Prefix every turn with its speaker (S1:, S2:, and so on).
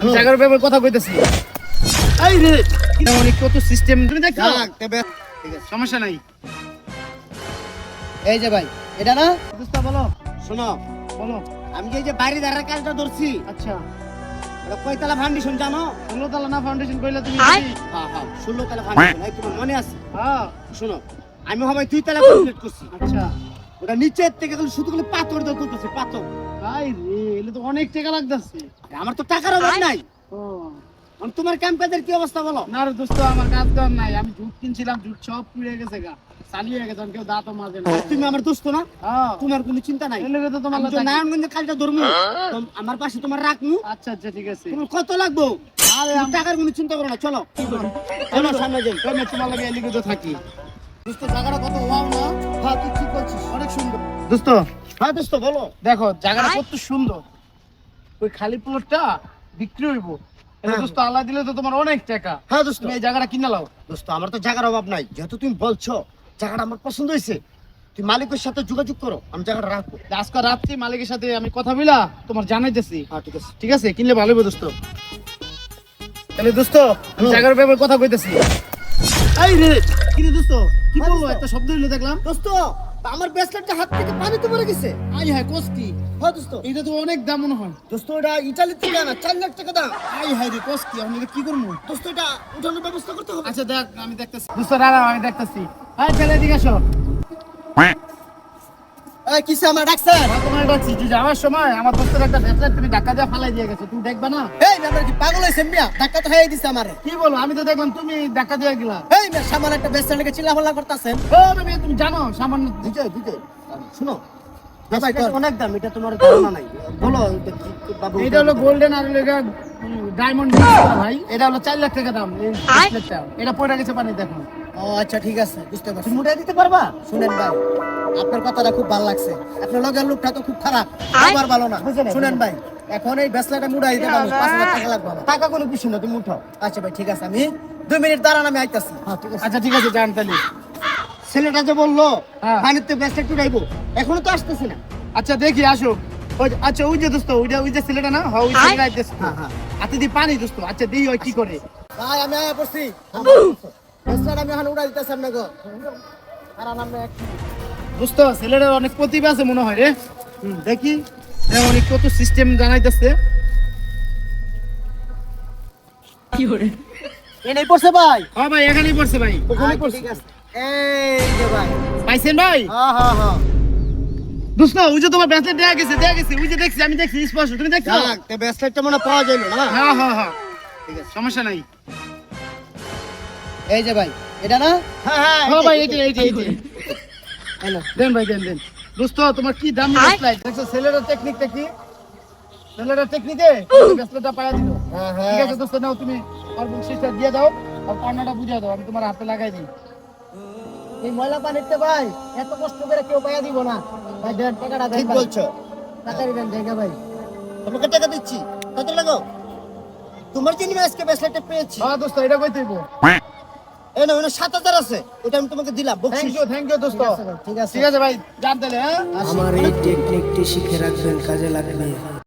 S1: আমি ব্যাপারে কথা কইতেছি। এই রে। অনেক কত সিস্টেম তুমি দেখছ
S2: ঠিক আছে
S1: সমস্যা নাই।
S2: এই যে ভাই এটা না?
S1: দোস্ত বলো।
S2: শোনো
S1: বলো।
S2: আমি যে এই যে বাড়ি দাঁড়ার কাজটা ধরছি
S1: আচ্ছা।
S2: এটা কয়তলা ফাউন্ডেশন জানো?
S1: ষোলো তালা না ফাউন্ডেশন কইলে তুমি?
S2: হ্যাঁ হ্যাঁ ষোলো তলা ফাউন্ডেশন এই তোমার মনে আছে?
S1: হ্যাঁ।
S2: শোনো আমি হবে দুই তলা কমপ্লিট করছি।
S1: আচ্ছা।
S2: ওটা নিচের থেকে শুধু খালি পাথর করতেছি পাথর।
S1: ভাই রে এলে তো অনেক টাকা লাগতেছে।
S2: আমার তো টাকার অভাব নাই।
S1: ও।
S2: তোমার কি অবস্থা বলো?
S1: না রে দোস্ত আমার কাজ নাই। আমি জুট কিনছিলাম জুট সব পুড়ে গেছে গা। চালিয়ে গেছে কেউ দাঁতও মাজে না।
S2: তুমি আমার দোস্ত না?
S1: হ্যাঁ
S2: তোমার কোনো চিন্তা নাই?
S1: এলে তো তোমার
S2: নারায়ণগঞ্জের কাজটা ধরবো তো আমার পাশে তোমার রাখব
S1: আচ্ছা আচ্ছা ঠিক আছে।
S2: তোমার কত লাগবো? টাকার কোনো চিন্তা করো না চলো। চলো সামনে যাই।
S1: তোমার লাগে এলিগে তো থাকি।
S2: দোস্ত জায়গাটা কত ওয়াও না? হ্যাঁ তুই ঠিক বলছিস অনেক সুন্দর।
S1: দোস্ত
S2: হ্যাঁ দোস্ত বলো।
S1: দেখো জায়গাটা কত সুন্দর। ওই খালি প্লটটা বিক্রি হইব।
S2: হ্যাঁ।
S1: দোস্ত আল্লাহ দিলে তো তোমার অনেক টাকা।
S2: হ্যাঁ দোস্ত
S1: এই জায়গাটা কিনে
S2: দোস্ত আমার তো জায়গার অভাব নাই। যেহেতু তুমি বলছো জায়গাটা আমার পছন্দ হয়েছে তুই মালিকের সাথে যোগাযোগ করো আমি জায়গাটা রাখব।
S1: আজকে রাত্রি মালিকের সাথে আমি কথা বলা তোমার জানাইতেছি।
S2: হ্যাঁ ঠিক আছে।
S1: ঠিক আছে? কিনলে ভালো হবে দোস্ত তাহলে দোস্ত আমি। জায়গার ব্যাপারে কথা কইতেছি। এই রে কি রে দোস্ত কি বলল? একটা শব্দ হইল দেখলাম।
S2: দোস্ত আমার ব্রেসলেটটা হাত থেকে পানিতে পড়ে গেছে।
S1: আই হ্যাঁ কোস কি?
S2: হ্যাঁ দোস্ত।
S1: এটা তো অনেক দাম মনে হয়।
S2: দোস্ত এটা ইটালি থেকে আনা চার লাখ টাকা দাম।
S1: আই হ্যাঁ রে কোস কি? আমি এটা কি করব?
S2: দোস্ত এটা উঠানোর ব্যবস্থা করতে হবে।
S1: আচ্ছা দেখ আমি দেখতেছি। দোস্ত না আমি দেখতেছি। হ্যাঁ ছেলে দিকে আসো।
S2: এই কিসে আমার ডাকছেন?
S1: তোমার ডাকছি। যে যাওয়ার সময় আমার দোস্তের একটা তুমি ধাক্কা দিয়ে ফালাই দিয়ে গেছো তুমি দেখবা না?
S2: এই মেম্বার কি পাগল মিয়া? ধাক্কা তো হয়ে দিছে আমারে।
S1: কি বলো? আমি তো দেখলাম তুমি ধাক্কা দিয়ে গেলা।
S2: এই মেয়ে সামান্য একটা ব্রেসলেটকে চিল্লাফাল্লা করতেছেন।
S1: ও তুমি তুমি জানো সামান্য
S2: দিতে দিতে শুনো অনেক দাম এটা তোমার ধারণা নাই। বলো এটা
S1: হলো গোল্ডেন আর ডায়মন্ড ভাই। এটা হলো চার লাখ টাকা দাম এটা পড়ে গেছে পানি দেখো।
S2: ও আচ্ছা ঠিক আছে বুঝতে পারছি। তুমি মুটাই দিতে পারবা? শুনেন ভাই আপনার কথাটা খুব ভালো লাগছে। আপনার লগের লোকটা তো খুব খারাপ আবার ভালো না। শুনেন ভাই এখন এই ব্যাসলাটা মুড়াই দিতে পারব পাঁচ হাজার টাকা লাগবে আমার। টাকা কোনো কিছু না তুমি উঠাও। আচ্ছা ভাই ঠিক আছে আমি দুই মিনিট দাঁড়ান আমি আইতাছি। হ্যাঁ ঠিক আছে।
S1: আচ্ছা ঠিক আছে জান তাহলে।
S2: ছেলেটা যে বলল
S1: হ্যাঁ।
S2: পানিতে ব্যাসলেট উঠাইবো এখনও তো আসতেছে না।
S1: আচ্ছা দেখি আসো ওই যে- আচ্ছা ওই যে দোস্ত ওইটা ওই যে ছেলেটা না? হ্যাঁ ওই ছেলেটা আইতেছে
S2: হ্যাঁ, হ্যাঁ।
S1: হাতে দিয়ে পানি দোস্ত। আচ্ছা দিই ওই কি করে?
S2: ভাই আমি আয়া পড়ছি। ব্যাসলেট আমি এখন উড়াই দিতেছি আপনাকে। আর আমরা এক
S1: দোস্ত ছেলেটার অনেক প্রতিভা আছে মনে হয় রে। দেখি। অনেক কত সিস্টেম জানাইতেছে।
S2: এনেই পড়ছে ভাই?
S1: হ্যাঁ ভাই এখানেই পড়ছে ভাই। ওখানেই
S2: আচ্ছা,
S1: পড়ছে
S2: ঠিক আছে। এই যে ভাই।
S1: পাইছেন ভাই?
S2: হ্যাঁ হ্যাঁ হ্যাঁ।
S1: দোস্ত ওই যে তোমার ব্যাসলেট দেয়া গেছে দেয়া গেছে। ওই যে দেখছি আমি দেখছি স্পষ্ট। তুমি দেখছ?
S2: যাক মনে পাওয়া যায় না?
S1: হ্যাঁ হ্যাঁ হ্যাঁ।
S2: ঠিক আছে।
S1: সমস্যা নাই।
S2: এই যে ভাই এটা না? হ্যাঁ হ্যাঁ
S1: হ্যাঁ ভাই এইটা এইটা এইটা
S2: হ্যালো
S1: দেন ভাই দেন দেন। দোস্ত তোমার কি দাম ব্যাসলেট দেখছ ছেলেটার টেকনিকটা কি? ছেলেটার টেকনিকে ব্যাসলেটটা পায়া দিল।
S2: হ্যাঁ
S1: ঠিক
S2: হ্যাঁ
S1: আছে দোস্ত নাও তুমি আর বকশিসটা দিয়ে দাও আর পান্নাটা বুঝিয়ে দাও আমি তোমার হাতে লাগাই দিই।
S2: এই ময়লা পানিতে ভাই এত কষ্ট করে কেউ পাইয়া দিব না। ভাই দেন টাকাটা দেন ঠিক বলছো। টাকা দিবেন জায়গা ভাই। তোমাকে টাকা দিচ্ছি। কত লাগো? তোমার জন্য আজকে ব্যাসলেটটা পেয়েছি।
S1: হ্যাঁ দোস্ত এটা কই তুইবো
S2: এই না ওটা সাত হাজার আছে। ওটা আমি তোমাকে দিলাম।
S1: থ্যাংক ইউ থ্যাংক ইউ দোস্ত।
S2: ঠিক আছে
S1: ঠিক আছে ভাই জান দিলে হ্যাঁ?
S3: আমার এই টেকনিকটি শিখে রাখবেন কাজে লাগবে।